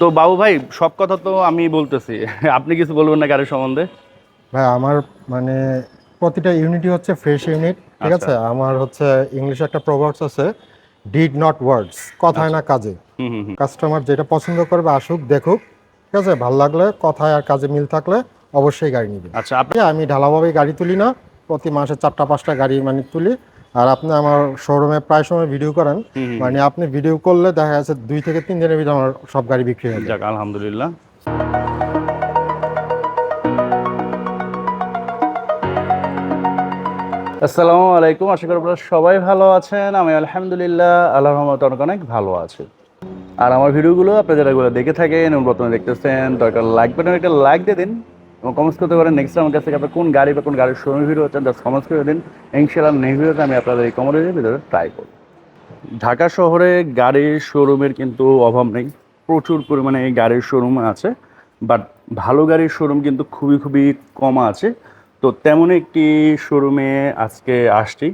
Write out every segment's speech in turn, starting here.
তো বাবু ভাই সব কথা তো আমি বলতেছি। আপনি কিছু বলবেন না গাড়ির সম্বন্ধে? ভাই আমার মানে প্রতিটা ইউনিটই হচ্ছে ফ্রেশ ইউনিট ঠিক আচ্ছা। আছে? আমার হচ্ছে ইংলিশে একটা প্রভার্বস আছে ডিড নট ওয়ার্ডস কথায় না কাজে। হুম হুম। কাস্টমার যেটা পছন্দ করবে আসুক দেখুক ঠিক আছে? ভালো লাগলে কথায় আর কাজে মিল থাকলে অবশ্যই গাড়ি নিবে। আচ্ছা আপনি আমি ঢালাভাবে গাড়ি তুলি না প্রতি মাসে চারটা পাঁচটা গাড়ি মানে তুলি আর আপনি আমার শোরুমে প্রায় সময় ভিডিও করেন। মানে আপনি ভিডিও করলে দেখা যাচ্ছে দুই থেকে তিন দিনের ভিতরে আমার সব গাড়ি বিক্রি হয়ে যায়। যাক আলহামদুলিল্লাহ। আসসালামু আলাইকুম আশা করি আপনারা সবাই ভালো আছেন। আমি আলহামদুলিল্লাহ আল্লাহ রহমত অনেক অনেক ভালো আছি। আর আমার ভিডিওগুলো আপনারা যারা দেখে থাকেন এবং প্রথমে দেখতেছেন দরকার লাইক বাটন একটা লাইক দিয়ে দিন। এবং কমেন্টস করতে পারেন নেক্সট আমার কাছ থেকে আপনার কোন গাড়ি বা কোন গাড়ির শোরুম ভিডিও হচ্ছেন জাস্ট কমেন্টস করে দিন। ইনশাআল্লাহ নেক্সট আমি আপনাদের এই কমেন্টের ভিডিওটা ট্রাই করব। ঢাকা শহরে গাড়ির শোরুমের কিন্তু অভাব নেই। প্রচুর পরিমাণে এই গাড়ির শোরুম আছে। বাট ভালো গাড়ির শোরুম কিন্তু খুবই খুবই কম আছে। তো তেমন একটি শোরুমে আজকে আসছি।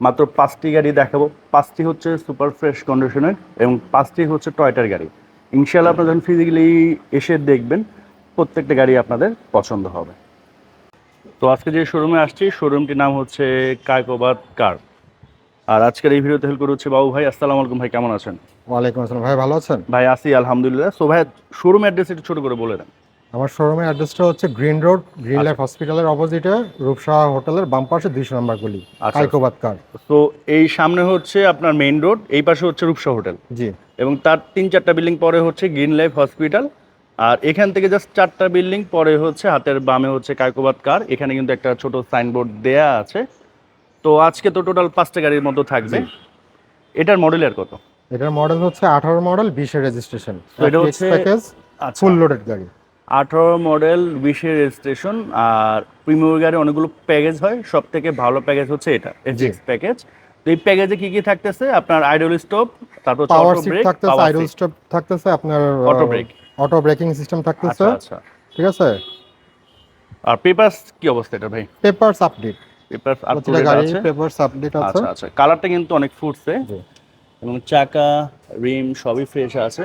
মাত্র পাঁচটি গাড়ি দেখাবো। পাঁচটি হচ্ছে সুপার ফ্রেশ কন্ডিশনের এবং পাঁচটি হচ্ছে টয়টার গাড়ি। ইনশাল্লাহ আপনারা যখন ফিজিক্যালি এসে দেখবেন প্রত্যেকটা গাড়ি আপনাদের পছন্দ হবে। তো আজকে যে শোরুমে আসছি শোরুমটির নাম হচ্ছে কায়কোবাদ কার। আর আজকের এই ভিডিওতে হেল্প করে হচ্ছে বাবু ভাই। আসসালামু আলাইকুম ভাই কেমন আছেন? ওয়ালাইকুম আসসালাম। ভাই ভালো আছেন? ভাই আসি আলহামদুলিল্লাহ। সো ভাই শোরুম অ্যাড্রেস একটু ছোট করে বলে দেন। আমার শোরুমের অ্যাড্রেসটা হচ্ছে গ্রিন রোড গ্রিন লাইফ হসপিটালের অপোজিটে রূপসা হোটেলের বাম পাশে দুইশো নম্বর গলি আচ্ছা। কাইকোবাদ কার। তো এই সামনে হচ্ছে আপনার মেইন রোড এই পাশে হচ্ছে রূপসা হোটেল জি। এবং তার তিন চারটা বিল্ডিং পরে হচ্ছে গ্রিন লাইফ হসপিটাল আর এখান থেকে জাস্ট চারটা বিল্ডিং পরে হচ্ছে হাতের বামে হচ্ছে কায়কোবাদ কার এখানে কিন্তু একটা ছোট সাইনবোর্ড দেয়া আছে। তো আজকে তো টোটাল পাঁচটা গাড়ির মতো থাকবে। এটার মডেলের কত? এটার মডেল হচ্ছে আঠারো মডেল বিশের রেজিস্ট্রেশন এটা হচ্ছে- প্যাকেজ ফুল লোডেড গাড়ি। আঠারো মডেল বিশের রেজিস্ট্রেশন আর প্রিমিয়ার গাড়ি অনেকগুলো প্যাকেজ হয়। সব থেকে ভালো প্যাকেজ হচ্ছে এটা প্যাকেজ তো এই প্যাকেজে কি কি থাকতেছে? আপনার আইডল স্টপ তারপর পাওয়ার অটো সিট ব্রেক থাকতেছে আইডল স্টপ থাকতেছে আপনার Auto brake। Auto braking system থাকতেছে। আচ্ছা আচ্ছা। ঠিক আছে? আর পেপারস কি অবস্থা এটা ভাই? Papers update. পেপার প্রতিটা গাড়ি পেপারস আপডেট আছে। আচ্ছা আচ্ছা। কালারটা কিন্তু অনেক ফুটছে। এবং চাকা রিম সবই ফ্রেশ আছে।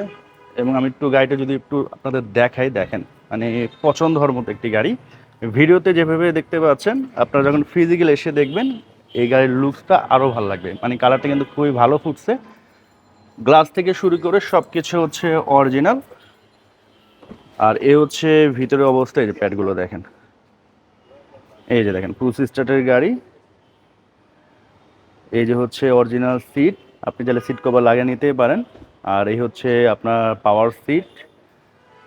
এবং আমি একটু গাড়িটা যদি একটু আপনাদের দেখাই দেখেন। মানে পছন্দ হওয়ার মতো একটি গাড়ি। ভিডিওতে যেভাবে দেখতে পাচ্ছেন আপনারা যখন ফিজিক্যাল এসে দেখবেন এই গাড়ির লুকসটা আরও ভালো লাগবে। মানে কালারটা কিন্তু খুবই ভালো ফুটছে। গ্লাস থেকে শুরু করে সব কিছু হচ্ছে অরিজিনাল আর এ হচ্ছে ভিতরে অবস্থা, এই যে প্যাডগুলো দেখেন। এই যে দেখেন পুস স্টার্টের গাড়ি। এই যে হচ্ছে অরিজিনাল সিট আপনি চাইলে সিট কভার লাগিয়ে নিতে পারেন। আর এই হচ্ছে আপনার পাওয়ার সিট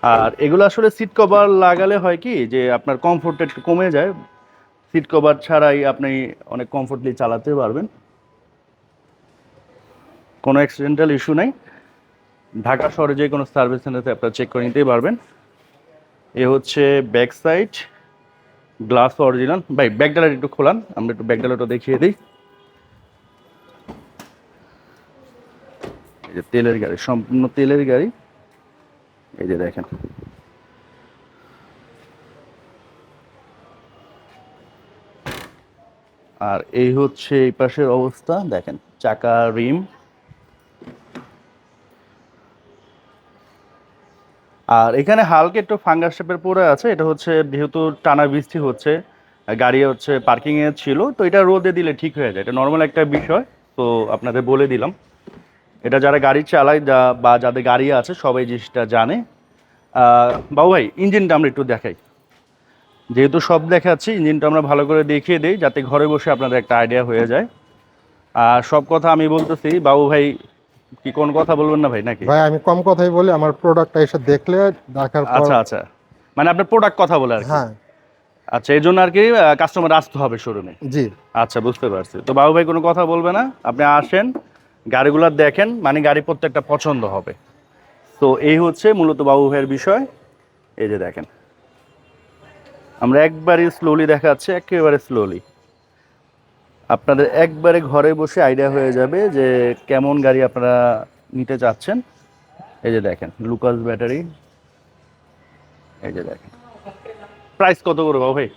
আর এগুলো আসলে সিট কভার লাগালে হয় কি, যে আপনার কমফোর্টটা একটু কমে যায়। সিট কভার ছাড়াই আপনি অনেক কমফোর্টলি চালাতে পারবেন। কোনো অ্যাক্সিডেন্টাল ইস্যু নেই। ঢাকা শহরে যে কোনো সার্ভিস সেন্টারে আপনারা চেক করে নিতেই পারবেন। এ হচ্ছে ব্যাক সাইড গ্লাস অরিজিনাল ভাই ব্যাক ডালার একটু খোলান, আমরা একটু ব্যাক ডালাটা দেখিয়ে দিই। এই যে তেলের গাড়ি, সম্পূর্ণ তেলের গাড়ি। এই যে দেখেন। আর এই হচ্ছে এই পাশের অবস্থা, দেখেন, চাকা, রিম। আর এখানে হালকা একটু ফাঙ্গাস শেপের পড়ে আছে, এটা হচ্ছে যেহেতু টানা বৃষ্টি হচ্ছে, গাড়ি হচ্ছে পার্কিং এ ছিল, তো এটা রোদে দিলে ঠিক হয়ে যায়। এটা নর্মাল একটা বিষয়, তো আপনাদের বলে দিলাম। এটা যারা গাড়ি চালায়, যা বা যাদের গাড়ি আছে, সবাই জিনিসটা জানে। বাবু ভাই ইঞ্জিনটা আমরা একটু দেখাই। যেহেতু সব দেখাচ্ছি ইঞ্জিনটা আমরা ভালো করে দেখিয়ে দিই, যাতে ঘরে বসে আপনাদের একটা আইডিয়া হয়ে যায়। আর সব কথা আমি বলতেছি, বাবু ভাই কি কোন কথা বলবেন না ভাই নাকি? ভাই আমি কম কথাই বলি আমার প্রোডাক্টটা এসে দেখলে দেখার পর আচ্ছা আচ্ছা। মানে আপনার প্রোডাক্ট কথা বলে আর কি? হ্যাঁ। আচ্ছা এই জন্য আর কি কাস্টমার আসতে হবে শোরুমে জি। আচ্ছা বুঝতে পারছি। তো বাবু ভাই কোনো কথা বলবে না? আপনি আসেন গাড়িগুলো দেখেন মানে গাড়ি প্রত্যেকটা পছন্দ হবে। তো এই হচ্ছে মূলত বাবু ভাইয়ের বিষয়। এই যে দেখেন। আমরা একবারে স্লোলি দেখাচ্ছি একেবারে স্লোলি আপনাদের একবারে ঘরে বসে আইডিয়া হয়ে যাবে যে কেমন গাড়ি আপনারা নিতে চাচ্ছেন। এই যে দেখেন লুকাস ব্যাটারি এই যে দেখেন। প্রাইস কত করে বাবু ভাই?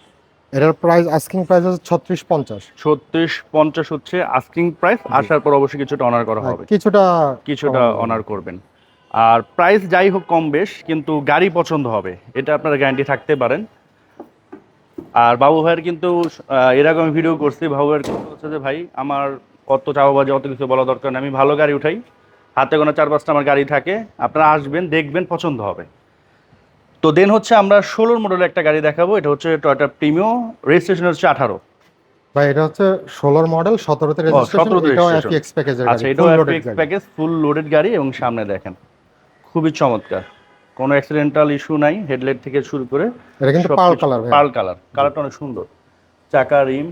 এটার প্রাইস আস্কিং প্রাইস হচ্ছে ছত্রিশ পঞ্চাশ। ছত্রিশ পঞ্চাশ হচ্ছে আস্কিং প্রাইস আসার পর অবশ্যই কিছুটা অনার করা হবে। কিছুটা কিছুটা অনার করবেন। আর প্রাইস যাই হোক কম বেশ কিন্তু গাড়ি পছন্দ হবে। এটা আপনারা গ্যারান্টি থাকতে পারেন। আর বাবু ভাইয়ের কিন্তু এরকম আমি ভিডিও করছি বাবু ভাইয়ের হচ্ছে যে ভাই আমার অত চাওয়াবাজি অত কিছু বলা দরকার নেই আমি ভালো গাড়ি উঠাই। হাতে কোনো চার পাঁচটা আমার গাড়ি থাকে আপনারা আসবেন দেখবেন পছন্দ হবে। তো দেন হচ্ছে আমরা ষোলোর মডেলের একটা গাড়ি দেখাবো এটা হচ্ছে টয়টা প্রিমিও রেজিস্ট্রেশন হচ্ছে আঠারো। ভাই এটা হচ্ছে ষোলোর মডেল সতেরোতে রেজিস্ট্রেশন এটাও আচ্ছা ফুল লোডেড গাড়ি। প্যাকেজ ফুল লোডেড গাড়ি এবং সামনে দেখেন খুবই চমৎকার। কোনো অ্যাক্সিডেন্টাল ইস্যু নাই হেডলাইট থেকে শুরু করে এটা কিন্তু সবকিছু- পাল কালার পার্ল কালার কালারটা অনেক সুন্দর। চাকা রিম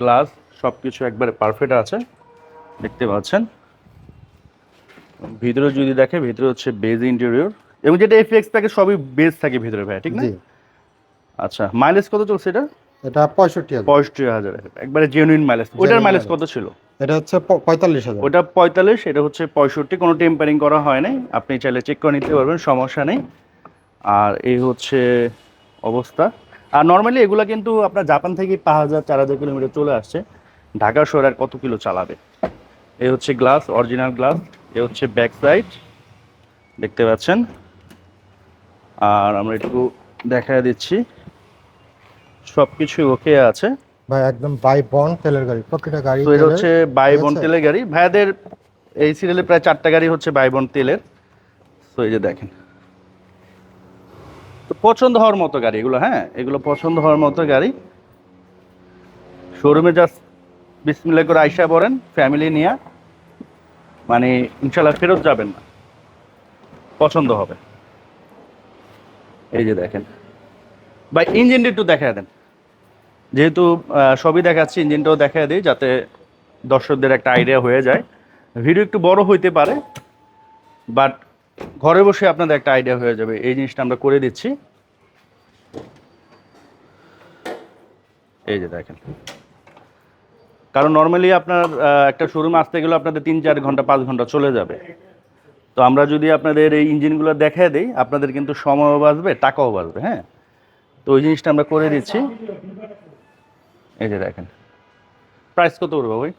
গ্লাস সবকিছু একবারে পারফেক্ট আছে। দেখতে পাচ্ছেন? ভিতরে যদি দেখে ভিতরে হচ্ছে বেজ ইন্টেরিয়র এবং যেটা এফএক্স প্যাকেজ সবই বেজ থাকে ভিতরে ভাই ঠিক না? আচ্ছা মাইলেজ কত চলছে এটা? এটা পঁয়ষট্টি হাজার। পঁয়ষট্টি হাজার। একবারে জেনুইন মাইলেজ ওইটার মাইলেজ কত ছিল? এটা হচ্ছে পঁয়তাল্লিশ হাজার। ওটা পঁয়তাল্লিশ, এটা হচ্ছে পঁয়ষট্টি, কোনো টেম্পারিং করা হয় নাই। আপনি চাইলে চেক করে নিতে পারবেন, সমস্যা নেই। আর এই হচ্ছে অবস্থা। আর নর্মালি এগুলো কিন্তু আপনার জাপান থেকে পাঁচ হাজার, চার হাজার কিলোমিটার চলে আসছে। ঢাকা শহরে আর কত কিলো চালাবে? এই হচ্ছে গ্লাস অরিজিনাল গ্লাস এ হচ্ছে ব্যাক সাইড দেখতে পাচ্ছেন? আর আমরা একটু দেখা দিচ্ছি। সব কিছু ওকে আছে। ভাই একদম বাই বন তেলের গাড়ি প্রত্যেকটা গাড়ি তো এটা হচ্ছে বাইবন আছে? তেলের গাড়ি। ভাইয়াদের এই সিরিয়ালে প্রায় চারটা গাড়ি হচ্ছে বাইবন তেলের। তো এই যে দেখেন। তো পছন্দ হওয়ার মতো গাড়ি এগুলো হ্যাঁ? এগুলো পছন্দ হওয়ার মতো গাড়ি। শোরুমে জাস্ট বিসমিল্লা করে আইসা পড়েন ফ্যামিলি নিয়ে। মানে ইনশাল্লাহ ফেরত যাবেন না। পছন্দ হবে। এই যে দেখেন। ভাই ইঞ্জিনটা একটু দেখা দেন। যেহেতু সবই দেখাচ্ছি ইঞ্জিনটাও দেখা দিই যাতে দর্শকদের একটা আইডিয়া হয়ে যায়। ভিডিও একটু বড় হইতে পারে বাট ঘরে বসে আপনাদের একটা আইডিয়া হয়ে যাবে। এই জিনিসটা আমরা করে দিচ্ছি। এই যে দেখেন। কারণ নর্মালি আপনার একটা শোরুম আসতে গেলে আপনাদের তিন চার ঘণ্টা, পাঁচ ঘণ্টা চলে যাবে। তো আমরা যদি আপনাদের এই ইঞ্জিনগুলো দেখায় দিই, আপনাদের কিন্তু সময়ও বাঁচবে, টাকাও বাঁচবে হ্যাঁ? তো ওই জিনিসটা আমরা করে দিচ্ছি। এই যে দেখেন। প্রাইস কত করব ভাই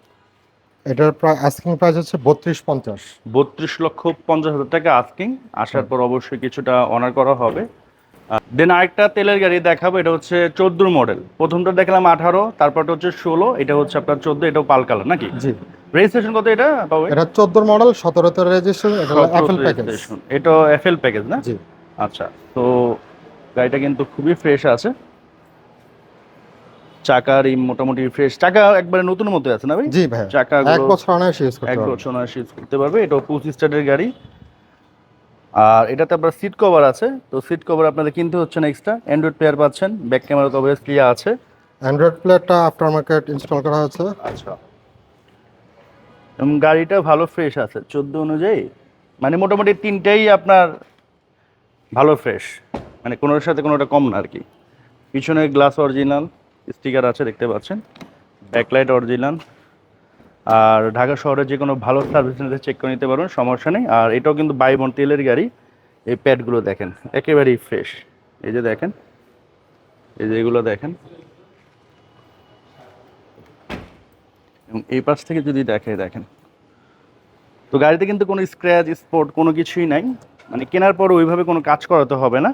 এটার আস্কিং প্রাইস হচ্ছে বত্রিশ পঞ্চাশ। বত্রিশ লক্ষ পঞ্চাশ হাজার টাকা আস্কিং আসার পর অবশ্যই কিছুটা অনার করা হবে। দেন আরেকটা তেলের গাড়ি দেখাবো এটা হচ্ছে চোদ্দোর মডেল প্রথমটা দেখলাম আঠারো তারপরটা হচ্ছে ষোলো এটা হচ্ছে আপনার চোদ্দ এটাও পাল কালার নাকি? জি। রেজিস্ট্রেশন কত এটা বাবু এটা চোদ্দোর মডেল সতেরোতে রেজিস্ট্রেশন এটা অ্যাপেল প্যাকেজ এটা এফএল প্যাকেজ না? জি। আচ্ছা তো গাড়িটা কিন্তু খুবই ফ্রেশ আছে। চাকা রিম মোটামুটি ফ্রেশ চাকা একবারে নতুন মতো আছে না ভাই? জি ভাই চাকাগুলো- এক বছর অনায়াসে ইউজ করতে এক বছর নয় ইউজ করতে পারবে। এটা পঁচিশ স্টার্টের গাড়ি। আর এটাতে আপনার সিট কভার আছে। তো সিট কভার আপনাদের কিনতে হচ্ছে না এক্সট্রা অ্যান্ড্রয়েড প্লেয়ার পাচ্ছেন। ব্যাক ক্যামেরা কভারেজ ক্লিয়ার আছে। অ্যান্ড্রয়েড প্লেটটা আফটার মার্কেট ইনস্টল করা হয়েছে। আচ্ছা। এবং গাড়িটা ভালো ফ্রেশ আছে। চোদ্দ অনুযায়ী। মানে মোটামুটি তিনটেই আপনার ভালো ফ্রেশ মানে কোনোর সাথে কোনোটা কম না আর কি। পিছনে গ্লাস অরিজিনাল স্টিকার আছে, দেখতে পাচ্ছেন। Backlight original. আর ঢাকা শহরে যে কোনো ভালো সার্ভিস সেন্টারে চেক করে নিতে পারবেন, সমস্যা নেই। আর এটাও কিন্তু বাইবন তেলের গাড়ি। এই প্যাডগুলো দেখেন, একেবারেই ফ্রেশ এই যে দেখেন, এই যে এগুলো দেখেন। এবং এই পাশ থেকে যদি দেখে, দেখেন। তো গাড়িতে কিন্তু কোনো স্ক্র্যাচ স্পট কোনো কিছুই নাই। মানে কেনার পর ওইভাবে কোনো কাজ করাতে হবে না।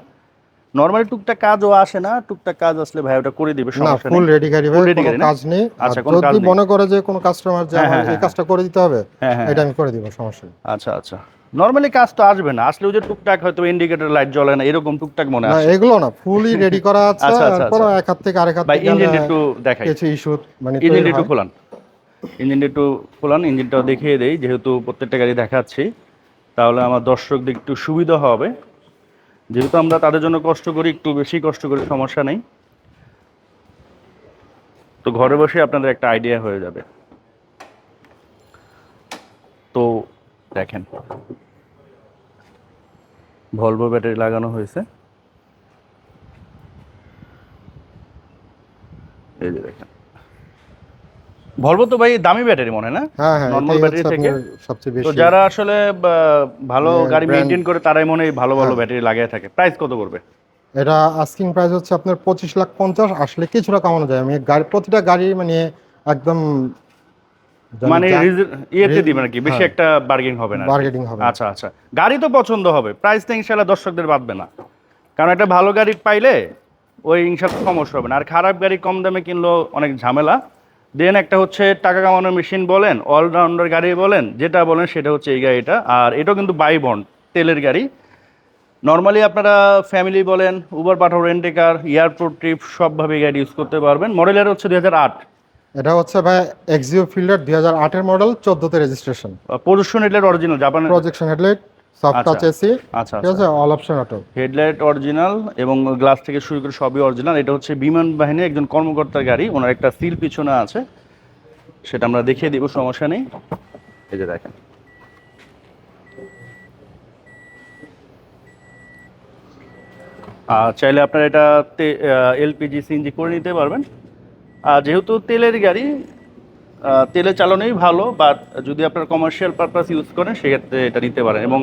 নর্মালি টুকটাক কাজও আসে না টুকটাক কাজ আসলে ভাই ওটা করে দিবে সমস্যা ফুল রেডি গাড়ি ভাই কোনো কাজ নেই। আচ্ছা, কোনো কাজ যদি মনে করে যে কোনো কাস্টমার যে হ্যাঁ, আমার হ্যাঁ, এই হ্যাঁ। কাজটা করে দিতে হবে হ্যাঁ হ্যাঁ। এটা আমি করে দিব সমস্যা নেই। আচ্ছা আচ্ছা। নর্মালি কাজ তো আসবে না। আসলেও যে টুকটাক হয়তো ইন্ডিকেটর লাইট জ্বলে না এরকম টুকটাক মনে না আসে। এগুলো না ফুলি রেডি করা আছে আচ্ছা, আচ্ছা, তারপর এক হাত থেকে আরেক হাত ভাই থেকে ইঞ্জিন একটু দেখাই। কিছু ইস্যু মানে ইঞ্জিনটা তৈরি একটু খোলান। ইঞ্জিনটা একটু খোলান ইঞ্জিনটাও দেখিয়ে দেই যেহেতু প্রত্যেকটা গাড়ি দেখাচ্ছি। তাহলে আমার দর্শকদের একটু সুবিধা হবে। যেহেতু আমরা তাদের জন্য কষ্ট করি, একটু বেশি কষ্ট করি, সমস্যা নেই। তো ঘরে বসে আপনাদের একটা আইডিয়া হয়ে যাবে। তো দেখেন ভলভো ব্যাটারি লাগানো হয়েছে। এই যে দেখেন। ভলভো তো ভাই দামি ব্যাটারি মনে না? হ্যাঁ হ্যাঁ battery হচ্ছে থেকে? সবচেয়ে তো যারা আসলে ভালো মানে গাড়ি মেনটেন করে তারাই মনে হয় ভালো ভালো হ্যাঁ। ব্যাটারি লাগিয়ে থাকে। প্রাইস কত করবে? এটা আস্কিং প্রাইস হচ্ছে আপনার পঁচিশ লাখ পঞ্চাশ আসলে কিছুটা কমানো যায়। আমি গাড়ি প্রতিটা গাড়ি মানে একদম মানে ইয়েতে দিবেন কি বেশি হ্যাঁ। একটা বার্গেন হবে না। বার্গেটিং হবে আচ্ছা আচ্ছা। গাড়ি তো পছন্দ হবে প্রাইস তো ইনশাল্লাহ দর্শকদের বাঁধবে না। কারণ একটা ভালো গাড়ি পাইলে ওই ইনশাল্লাহ সমস্যা হবে না। আর খারাপ গাড়ি কম দামে কিনলেও অনেক ঝামেলা। দেন একটা হচ্ছে টাকা কামানোর মেশিন বলেন অলরাউন্ডার গাড়ি বলেন যেটা বলেন সেটা হচ্ছে এই গাড়িটা। আর এটাও কিন্তু বাই বন্ড তেলের গাড়ি। নর্মালি আপনারা ফ্যামিলি বলেন উবার পাঠাও রেন্টে কার এয়ারপোর্ট ট্রিপ সবভাবে গাড়ি ইউজ করতে পারবেন। মডেলের হচ্ছে দুই হাজার আট। এটা হচ্ছে ভাই এক্সিও ফিল্ডার দুই হাজার আটের মডেল চোদ্দোতে রেজিস্ট্রেশন প্রদর্শন এটার অরিজিনাল জাপানের projection headlight soft. Touch AC ঠিক আছে? All option auto headlight original এবং গ্লাস থেকে শুরু করে সবই অরিজিনাল এটা হচ্ছে বিমান বাহিনীর একজন কর্মকর্তার গাড়ি। ওনার একটা সিল পিছনে আছে। সেটা আমরা দেখিয়ে দিব সমস্যা নেই। এই যে দেখেন। আর চাইলে আপনারা এটা এলপিজি সিএনজি করে নিতে পারবেন। আর যেহেতু তেলের গাড়ি তেলে চালানোই ভালো বাট যদি আপনার কমার্শিয়াল পারপাস ইউজ করেন সেক্ষেত্রে এটা নিতে পারেন। এবং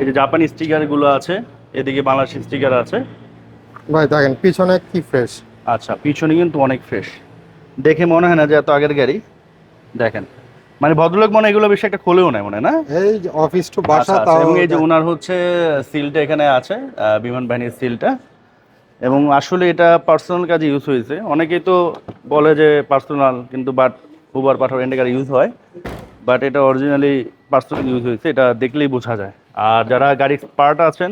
এই যে জাপানি স্টিকারগুলো আছে এদিকে বাংলাদেশি স্টিকার আছে। ভাই দেখেন পিছনে কি ফ্রেশ আচ্ছা পিছনে কিন্তু অনেক ফ্রেশ দেখে মনে হয় না যে এত আগের গাড়ি। দেখেন মানে ভদ্রলোক মনে এগুলো বেশি একটা খোলেও নেয় মনে না? এই যে অফিস টু বাসা আচ্ছা, আচ্ছা, তাও এবং এই যে ওনার হচ্ছে সিলটা এখানে আছে বিমান বাহিনীর সিলটা। এবং আসলে এটা পার্সোনাল কাজে ইউজ হয়েছে। অনেকেই তো বলে যে পার্সোনাল কিন্তু বাট উবার পাঠাও রেন্টে ইউজ হয় বাট এটা অরিজিনালি পার্সোনাল ইউজ হয়েছে, এটা দেখলেই বোঝা যায়। আর যারা গাড়ি পার্ট আছেন,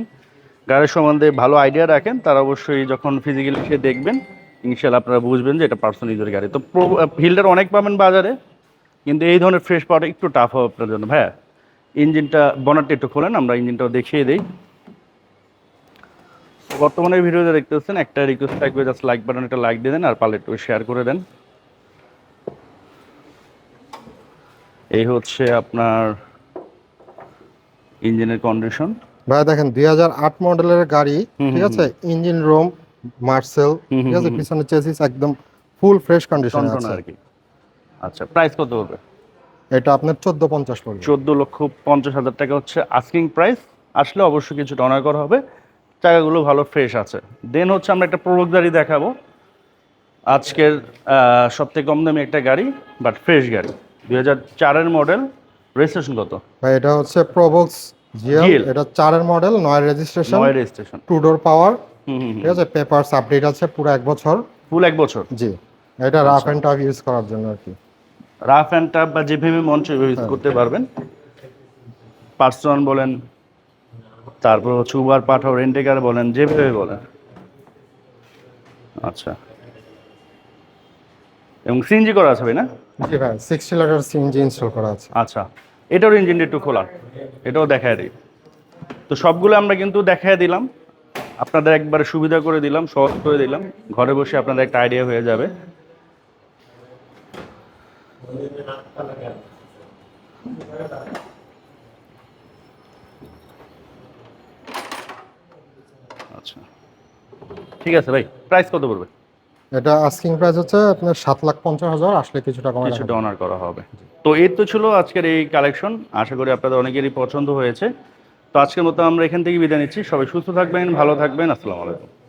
গাড়ির সম্বন্ধে ভালো আইডিয়া রাখেন, তারা অবশ্যই যখন ফিজিক্যালি সে দেখবেন ইনশাল্লাহ আপনারা বুঝবেন যে এটা পার্সোনাল ইউজের গাড়ি। তো ফিল্ডার অনেক পাবেন বাজারে, কিন্তু এই ধরনের ফ্রেশ পাওয়াটা একটু টাফ হবে আপনার জন্য। ভাইয়া, ইঞ্জিনটা বনারটা একটু খোলেন, আমরা ইঞ্জিনটাও দেখিয়ে দিই। বর্তমানে ভিডিওতে দেখতেছেন, একটা রিকোয়েস্ট থাকবে জাস্ট লাইক বাটন একটা লাইক দিয়ে দেন, আর পারলে একটু শেয়ার করে দেন। এই হচ্ছে আপনার ইঞ্জিনের কন্ডিশন ভাই দেখেন দুই হাজার আট মডেলের গাড়ি ঠিক আছে? ইঞ্জিন রোম মার্সেল ঠিক আছে? হুম, পিছনে চেসিস একদম ফুল ফ্রেশ কন্ডিশন আছে। আর কি। আচ্ছা প্রাইস কত হবে? এটা আপনার চোদ্দ পঞ্চাশ পড়বে। চোদ্দ লক্ষ পঞ্চাশ হাজার টাকা হচ্ছে আস্কিং প্রাইস আসলে অবশ্যই কিছুটা অনার করা হবে। টাকাগুলো ভালো ফ্রেশ আছে। দেন হচ্ছে আমরা একটা প্রোডক্ট গাড়ি দেখাবো। আজকের সবথেকে কম দামি একটা গাড়ি বাট ফ্রেশ গাড়ি। দুই হাজার চারের মডেল রেজিস্ট্রেশন কত? ভাই এটা হচ্ছে প্রোবক্স জিএল এটা চারের মডেল নয় রেজিস্ট্রেশন নয় রেজিস্ট্রেশন। টু ডোর পাওয়ার ঠিক আছে? পেপারস আপডেট আছে পুরো এক বছর। ফুল এক বছর? জি। এটা রাফ অ্যান্ড টাফ ইউজ করার জন্য আর কি। রাফ অ্যান্ড টাফ বা যেভাবে মঞ্চ ইউজ করতে পারবেন। পার্সোনাল বলেন তারপর হচ্ছে উবার পাঠাও রেন্টেকার বলেন যেভাবে বলেন। আচ্ছা। এবং সিএনজি করা আছে ভাই না? জি ভাই সিক্সটি লিটার সিএনজি ইনস্টল করা আছে। আচ্ছা এটার ইঞ্জিনটা একটু খোলা, এটাও দেখায় দিই। তো সবগুলো আমরা কিন্তু দেখায় দিলাম, আপনাদের একবারে সুবিধা করে দিলাম, সহজ করে দিলাম, ঘরে বসে আপনাদের একটা আইডিয়া হয়ে যাবে। আচ্ছা ঠিক আছে ভাই প্রাইস কত পড়বে? এটা আস্কিং প্রাইস হচ্ছে আপনার সাত লাখ পঞ্চাশ হাজার আসলে কিছু টাকা কিছু কিছুটা অনার করা হবে। তো এই তো ছিল আজকের এই কালেকশন আশা করি আপনাদের অনেকেরই পছন্দ হয়েছে। তো আজকের মতো আমরা এখান থেকে বিদায় নিচ্ছি। সবাই সুস্থ থাকবেন ভালো থাকবেন। আসসালামু আলাইকুম।